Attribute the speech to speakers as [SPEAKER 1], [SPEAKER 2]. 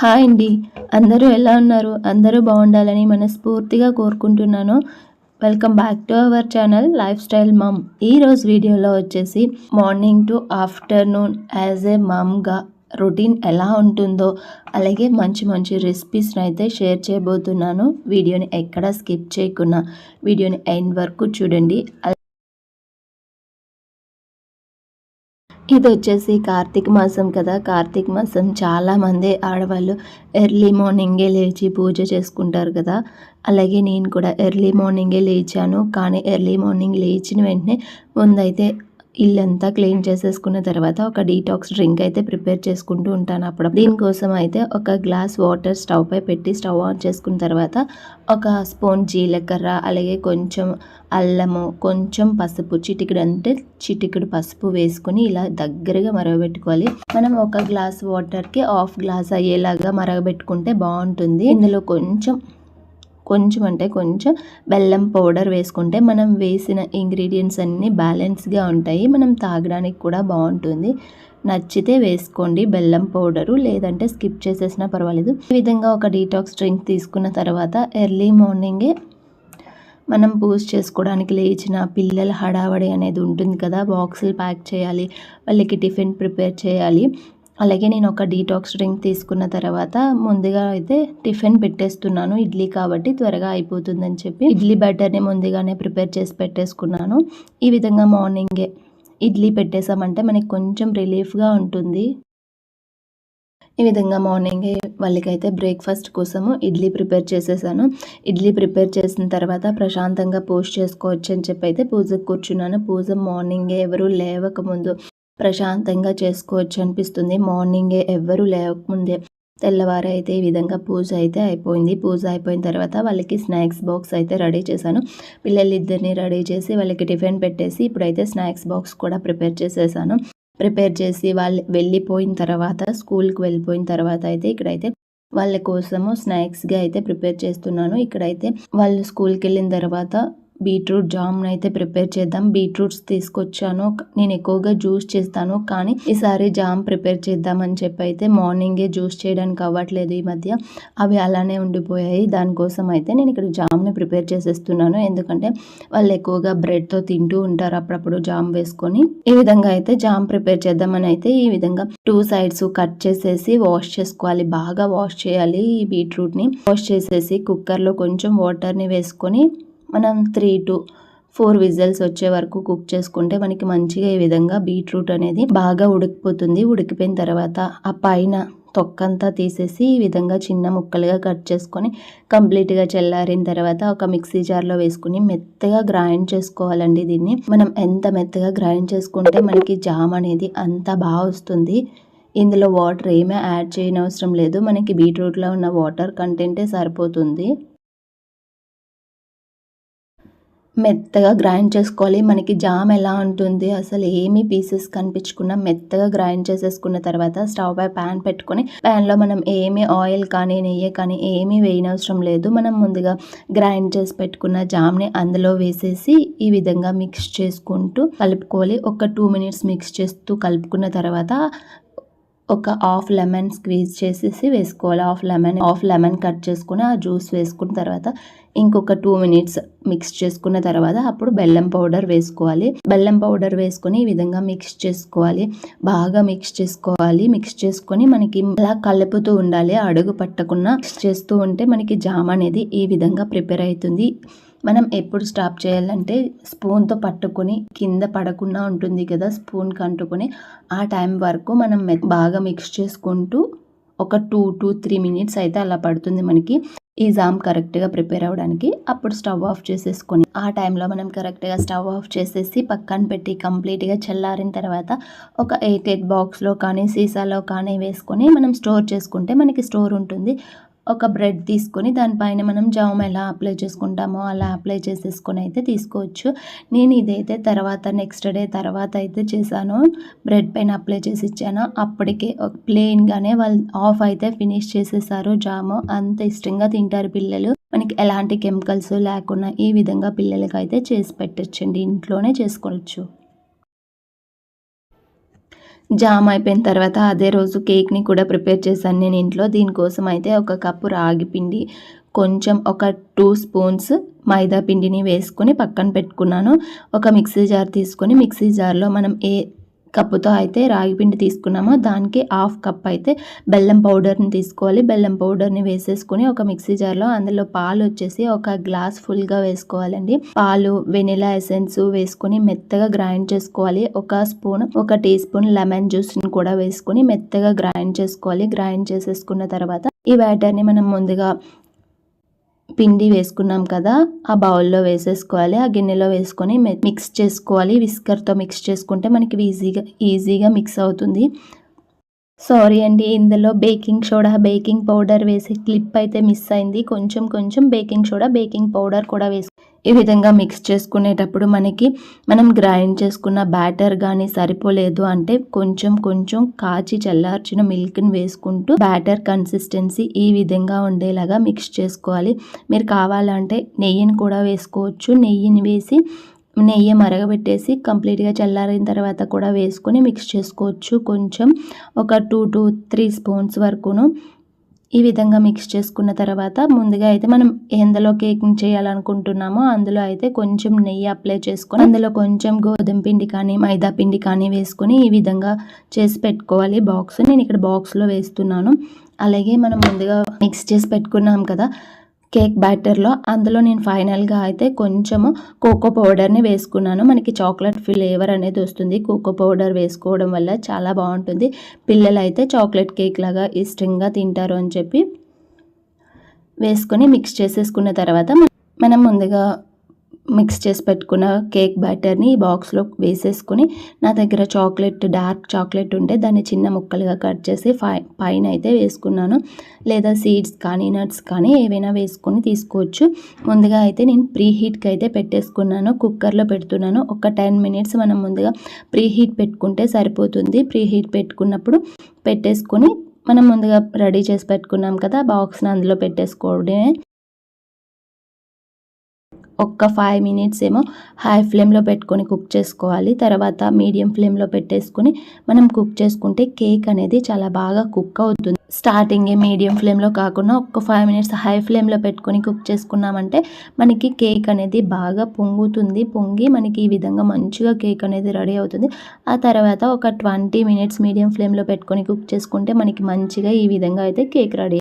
[SPEAKER 1] Hi అండి. అందరూ ఎలా ఉన్నారు? అందరూ బాగుండాలని మనస్ఫూర్తిగా కోరుకుంటున్నాను. Welcome back to our channel life style mom ఈరోజు వీడియోలో వచ్చేసి morning to afternoon as a మమ్గా routine ఎలా ఉంటుందో అలాగే మంచి మంచి రెసిపీస్ని అయితే షేర్ చేయబోతున్నాను. వీడియోని ఎక్కడా స్కిప్ చేయకుండా వీడియోని ఎండ్ వరకు చూడండి. ఇది వచ్చేసి కార్తీక మాసం కదా. కార్తీక మాసం చాలామంది ఆడవాళ్ళు ఎర్లీ మార్నింగే లేచి పూజ చేసుకుంటారు కదా. అలాగే నేను కూడా ఎర్లీ మార్నింగే లేచాను. కానీ ఎర్లీ మార్నింగ్ లేచిన వెంటనే ముందైతే ఇల్లంతా క్లీన్ చేసేసుకున్న తర్వాత ఒక డీటాక్స్ డ్రింక్ అయితే ప్రిపేర్ చేసుకుంటూ ఉంటాను అప్పుడు దీనికోసం అయితే ఒక గ్లాస్ వాటర్ స్టవ్ పై పెట్టి స్టవ్ ఆన్ చేసుకున్న తర్వాత ఒక స్పూన్ జీలకర్ర అలాగే కొంచెం అల్లము కొంచెం పసుపు చిటికెడు అంటే చిటికెడు పసుపు వేసుకొని ఇలా దగ్గరగా మరగబెట్టుకోవాలి. మనం ఒక గ్లాస్ వాటర్కి హాఫ్ గ్లాస్ అయ్యేలాగా మరగబెట్టుకుంటే బాగుంటుంది. ఇందులో కొంచెం కొంచెం అంటే కొంచెం బెల్లం పౌడర్ వేసుకుంటే మనం వేసిన ఇంగ్రీడియంట్స్ అన్నీ బ్యాలెన్స్గా ఉంటాయి. మనం తాగడానికి కూడా బాగుంటుంది. నచ్చితే వేసుకోండి బెల్లం పౌడరు. లేదంటే స్కిప్ చేసేసినా పర్వాలేదు. ఈ విధంగా ఒక డీటాక్స్ డ్రింక్ తీసుకున్న తర్వాత ఎర్లీ మార్నింగే మనం పూజ చేసుకోవడానికి లేచిన పిల్లల హడావడి అనేది ఉంటుంది కదా బాక్సులు ప్యాక్ చేయాలి వాళ్ళకి టిఫిన్ ప్రిపేర్ చేయాలి. అలాగే నేను ఒక డీటాక్స్ డ్రింక్ తీసుకున్న తర్వాత ముందుగా అయితే టిఫిన్ పెట్టేస్తున్నాను. ఇడ్లీ కాబట్టి త్వరగా అయిపోతుందని చెప్పి ఇడ్లీ బ్యాటర్ని ముందుగానే ప్రిపేర్ చేసి పెట్టేసుకున్నాను. ఈ విధంగా మార్నింగే ఇడ్లీ పెట్టేసామంటే మనకి కొంచెం రిలీఫ్గా ఉంటుంది. ఈ విధంగా మార్నింగే వాళ్ళకైతే బ్రేక్ఫాస్ట్ కోసము ఇడ్లీ ప్రిపేర్ చేసేసాను. ఇడ్లీ ప్రిపేర్ చేసిన తర్వాత ప్రశాంతంగా పూజ చేసుకోవచ్చు అని చెప్పి అయితే పూజకు కూర్చున్నాను. పూజ మార్నింగే ఎవరు లేవకముందు ప్రశాంతంగా చేసుకోవచ్చు అనిపిస్తుంది. మార్నింగే ఎవ్వరూ లేకముందే తెల్లవారు అయితే ఈ విధంగా పూజ అయితే అయిపోయింది. పూజ అయిపోయిన తర్వాత వాళ్ళకి స్నాక్స్ బాక్స్ అయితే రెడీ చేశాను. పిల్లలిద్దరిని రెడీ చేసి వాళ్ళకి టిఫిన్ పెట్టేసి ఇప్పుడైతే స్నాక్స్ బాక్స్ కూడా ప్రిపేర్ చేసేసాను. ప్రిపేర్ చేసి వాళ్ళు వెళ్ళిపోయిన తర్వాత స్కూల్కి వెళ్ళిపోయిన తర్వాత అయితే ఇక్కడైతే వాళ్ళ కోసము స్నాక్స్గా అయితే ప్రిపేర్ చేస్తున్నాను. ఇక్కడైతే వాళ్ళు స్కూల్కి వెళ్ళిన తర్వాత బీట్రూట్ జామ్ని అయితే ప్రిపేర్ చేద్దాం. బీట్రూట్స్ తీసుకొచ్చాను. నేను ఎక్కువగా జ్యూస్ చేస్తాను. కానీ ఈసారి జామ్ ప్రిపేర్ చేద్దామని చెప్పి అయితే మార్నింగే జ్యూస్ చేయడానికి అవ్వట్లేదు ఈ మధ్య. అవి అలానే ఉండిపోయాయి. దానికోసం అయితే నేను ఇక్కడ జామ్ని ప్రిపేర్ చేసేస్తున్నాను. ఎందుకంటే వాళ్ళు ఎక్కువగా బ్రెడ్తో తింటూ ఉంటారు అప్పుడప్పుడు జామ్ వేసుకొని. ఈ విధంగా అయితే జామ్ ప్రిపేర్ చేద్దామని అయితే ఈ విధంగా టూ సైడ్స్ కట్ చేసేసి వాష్ చేసుకోవాలి. బాగా వాష్ చేయాలి ఈ బీట్రూట్ని. వాష్ చేసేసి కుక్కర్లో కొంచెం వాటర్ని వేసుకొని మనం త్రీ టు ఫోర్ విజిల్స్ వచ్చే వరకు కుక్ చేసుకుంటే మనకి మంచిగా ఈ విధంగా బీట్రూట్ అనేది బాగా ఉడికిపోతుంది. ఉడికిపోయిన తర్వాత ఆ పైన తొక్కంతా తీసేసి ఈ విధంగా చిన్న ముక్కలుగా కట్ చేసుకొని కంప్లీట్గా చల్లారిన తర్వాత ఒక మిక్సీ జార్లో వేసుకుని మెత్తగా గ్రైండ్ చేసుకోవాలండి దీన్ని. మనం ఎంత మెత్తగా గ్రైండ్ చేసుకుంటే మనకి జామ్ అనేది అంత బాగా వస్తుంది. ఇందులో వాటర్ ఏమీ యాడ్ చేయనవసరం లేదు. మనకి బీట్రూట్లో ఉన్న వాటర్ కంటెంటే సరిపోతుంది. మెత్తగా గ్రైండ్ చేసుకోవాలి. మనకి జామ్ ఎలా ఉంటుంది? అసలు ఏమీ పీసెస్ కనిపించకుండా మెత్తగా గ్రైండ్ చేసేసుకున్న తర్వాత స్టవ్ పై ప్యాన్ పెట్టుకొని ప్యాన్లో మనం ఏమీ ఆయిల్ కానీ నెయ్యి కానీ ఏమీ వేయనవసరం లేదు. మనం ముందుగా గ్రైండ్ చేసి పెట్టుకున్న జామ్ని అందులో వేసేసి ఈ విధంగా మిక్స్ చేసుకుంటూ కలుపుకోవాలి. ఒక టూ మినిట్స్ మిక్స్ చేస్తూ కలుపుకున్న తర్వాత ఒక హాఫ్ లెమన్ స్క్వీజ్ చేసేసి వేసుకోవాలి. Half lemon half lemon cut చేసుకుని ఆ జ్యూస్ వేసుకున్న తర్వాత ఇంకొక టూ మినిట్స్ మిక్స్ చేసుకున్న తర్వాత అప్పుడు బెల్లం పౌడర్ వేసుకోవాలి. బెల్లం పౌడర్ వేసుకొని ఈ విధంగా మిక్స్ చేసుకోవాలి. బాగా మిక్స్ చేసుకోవాలి. మిక్స్ చేసుకొని మనకి అలా కలుపుతూ ఉండాలి. అడుగు పట్టకుండా మిక్స్ చేస్తూ ఉంటే మనకి జామ్ అనేది ఈ విధంగా ప్రిపేర్ అవుతుంది. మనం ఎప్పుడు స్టాప్ చేయాలంటే స్పూన్తో పట్టుకొని కింద పడకుండా ఉంటుంది కదా స్పూన్కి అంటుకొని ఆ టైం వరకు మనం బాగా మిక్స్ చేసుకుంటూ ఒక టూ టూ త్రీ మినిట్స్ అయితే అలా పడుతుంది మనకి. ఈ జామ్ కరెక్ట్గా ప్రిపేర్ అవ్వడానికి అప్పుడు స్టవ్ ఆఫ్ చేసేసుకొని ఆ టైంలో మనం కరెక్ట్గా స్టవ్ ఆఫ్ చేసేసి పక్కన పెట్టి కంప్లీట్గా చల్లారిన తర్వాత ఒక ఎయిట్ ఎయిట్ బాక్స్లో కానీ సీసాలో కానీ వేసుకొని మనం స్టోర్ చేసుకుంటే మనకి స్టోర్ ఉంటుంది. ఒక బ్రెడ్ తీసుకొని దానిపైన మనం జామ్ ఎలా అప్లై చేసుకుంటామో అలా అప్లై చేసేసుకొని అయితే తీసుకోవచ్చు. నేను ఇదైతే తర్వాత నెక్స్ట్ డే తర్వాత అయితే చేశాను. బ్రెడ్ పైన అప్లై చేసి ఇచ్చాను. అప్పటికే ప్లెయిన్గానే వాళ్ళు ఆఫ్ అయితే ఫినిష్ చేసేసారు జాము అంత ఇష్టంగా తింటారు పిల్లలు. మనకి ఎలాంటి కెమికల్స్ లేకుండా ఈ విధంగా పిల్లలకి అయితే చేసి పెట్టచ్చండి. ఇంట్లోనే చేసుకోవచ్చు. జామ్ అయిపోయిన తర్వాత అదే రోజు కేక్ని కూడా ప్రిపేర్ చేశాను. నేను ఇంట్లో దీనికోసం అయితే ఒక కప్పు రాగి పిండి కొంచెం ఒక టూ స్పూన్స్ మైదా పిండిని వేసుకొని పక్కన పెట్టుకున్నాను. ఒక మిక్సీ జార్ తీసుకొని మిక్సీ జార్లో మనం ఏ కప్పుతో అయితే రాగి పిండి తీసుకున్నామో. దానికి హాఫ్ కప్ అయితే బెల్లం పౌడర్ని తీసుకోవాలి. బెల్లం పౌడర్ని వేసేసుకొని ఒక మిక్సీ జార్లో అందులో పాలు వచ్చేసి ఒక గ్లాస్ ఫుల్గా వేసుకోవాలండి. పాలు వెనిలా ఎసెన్స్ వేసుకొని మెత్తగా గ్రైండ్ చేసుకోవాలి. ఒక స్పూన్ ఒక టీ స్పూన్ లెమన్ జ్యూస్ని కూడా వేసుకొని మెత్తగా గ్రైండ్ చేసుకోవాలి. గ్రైండ్ చేసేసుకున్న తర్వాత ఈ బ్యాటర్ని మనం ముందుగా పిండి వేసుకున్నాం కదా ఆ బౌల్లో వేసేసుకోవాలి. ఆ గిన్నెలో వేసుకొని మిక్స్ చేసుకోవాలి. విస్కర్తో మిక్స్ చేసుకుంటే మనకి ఈజీగా ఈజీగా మిక్స్ అవుతుంది. సారీ అండి ఇందులో బేకింగ్ సోడా బేకింగ్ పౌడర్ వేసి క్లిప్ అయితే మిస్ అయింది. కొంచెం కొంచెం బేకింగ్ సోడా బేకింగ్ పౌడర్ కూడా వేసి ఈ విధంగా మిక్స్ చేసుకునేటప్పుడు మనకి మనం గ్రైండ్ చేసుకున్న బ్యాటర్ కానీ సరిపోలేదు అంటే కొంచెం కొంచెం కాచి చల్లార్చిన మిల్క్ని వేసుకుంటూ బ్యాటర్ కన్సిస్టెన్సీ ఈ విధంగా ఉండేలాగా మిక్స్ చేసుకోవాలి. మీరు కావాలంటే నెయ్యిని కూడా వేసుకోవచ్చు. నెయ్యిని వేసి నెయ్యి మరగబెట్టేసి కంప్లీట్గా చల్లారిన తర్వాత కూడా వేసుకొని మిక్స్ చేసుకోవచ్చు. కొంచెం ఒక టూ టు త్రీ స్పూన్స్ వరకును ఈ విధంగా మిక్స్ చేసుకున్న తర్వాత ముందుగా అయితే మనం ఎందులో కేక్ చేయాలనుకుంటున్నామో అందులో అయితే కొంచెం నెయ్యి అప్లై చేసుకొని అందులో కొంచెం గోధుమ పిండి కానీ మైదా పిండి కానీ వేసుకొని ఈ విధంగా చేసి పెట్టుకోవాలి. బాక్స్ నేను ఇక్కడ బాక్స్లో వేస్తున్నాను. అలాగే మనం ముందుగా మిక్స్ చేసి పెట్టుకున్నాం కదా కేక్ బ్యాటర్లో అందులో నేను ఫైనల్గా అయితే కొంచెము కోకో పౌడర్ని వేసుకున్నాను. మనకి చాక్లెట్ ఫ్లేవర్ అనేది వస్తుంది. కోకో పౌడర్ వేసుకోవడం వల్ల చాలా బాగుంటుంది. పిల్లలు అయితే చాక్లెట్ కేక్ లాగా ఇష్టంగా తింటారు అని చెప్పి వేసుకొని మిక్స్ చేసేసుకున్న తర్వాత మనం ముందుగా మిక్స్ చేసి పెట్టుకున్న కేక్ బ్యాటర్ని ఈ బాక్స్లో వేసేసుకుని నా దగ్గర చాక్లెట్ డార్క్ చాక్లెట్ ఉంటే దాన్ని చిన్న ముక్కలుగా కట్ చేసి ఫై పైన అయితే వేసుకున్నాను. లేదా సీడ్స్ కానీ నట్స్ కానీ ఏవైనా వేసుకొని తీసుకోవచ్చు. ముందుగా అయితే నేను ప్రీ హీట్కి అయితే పెట్టేసుకున్నాను. కుక్కర్లో పెడుతున్నాను. ఒక టెన్ మినిట్స్ మనం ముందుగా ప్రీ హీట్ పెట్టుకుంటే సరిపోతుంది. ప్రీ హీట్ పెట్టుకున్నప్పుడు పెట్టేసుకొని మనం ముందుగా రెడీ చేసి పెట్టుకున్నాం కదా బాక్స్ని అందులో పెట్టేసుకోవడమే. ఒక్క ఫైవ్ మినిట్స్ ఏమో హై ఫ్లేమ్లో పెట్టుకొని కుక్ చేసుకోవాలి. తర్వాత మీడియం ఫ్లేమ్లో పెట్టేసుకొని మనం కుక్ చేసుకుంటే కేక్ అనేది చాలా బాగా కుక్ అవుతుంది. స్టార్టింగే మీడియం ఫ్లేమ్లో కాకుండా ఒక్క ఫైవ్ మినిట్స్ హై ఫ్లేమ్లో పెట్టుకొని కుక్ చేసుకున్నామంటే మనకి కేక్ అనేది బాగా పొంగుతుంది. పొంగి మనకి ఈ విధంగా మంచిగా కేక్ అనేది రెడీ అవుతుంది. ఆ తర్వాత ఒక ట్వంటీ మినిట్స్ మీడియం ఫ్లేమ్లో పెట్టుకొని కుక్ చేసుకుంటే మనకి మంచిగా ఈ విధంగా అయితే కేక్ రెడీ